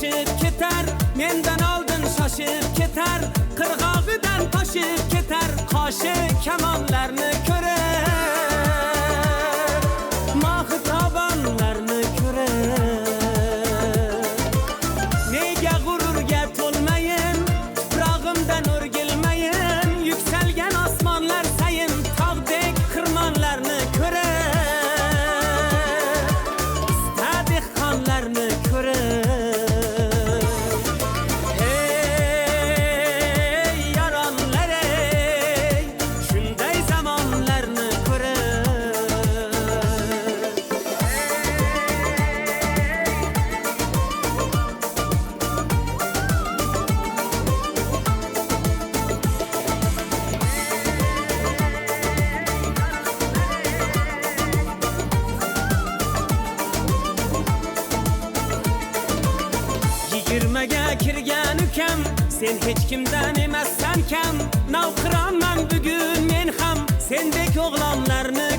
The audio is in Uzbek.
oshib ketar mendan oldin shoshib ketar qirg'og'idan toshib ketar qoshi kamonlarni Sen hech kimdan emassan kam. Navqironman bugun men ham. Sendek o'g'lonlarni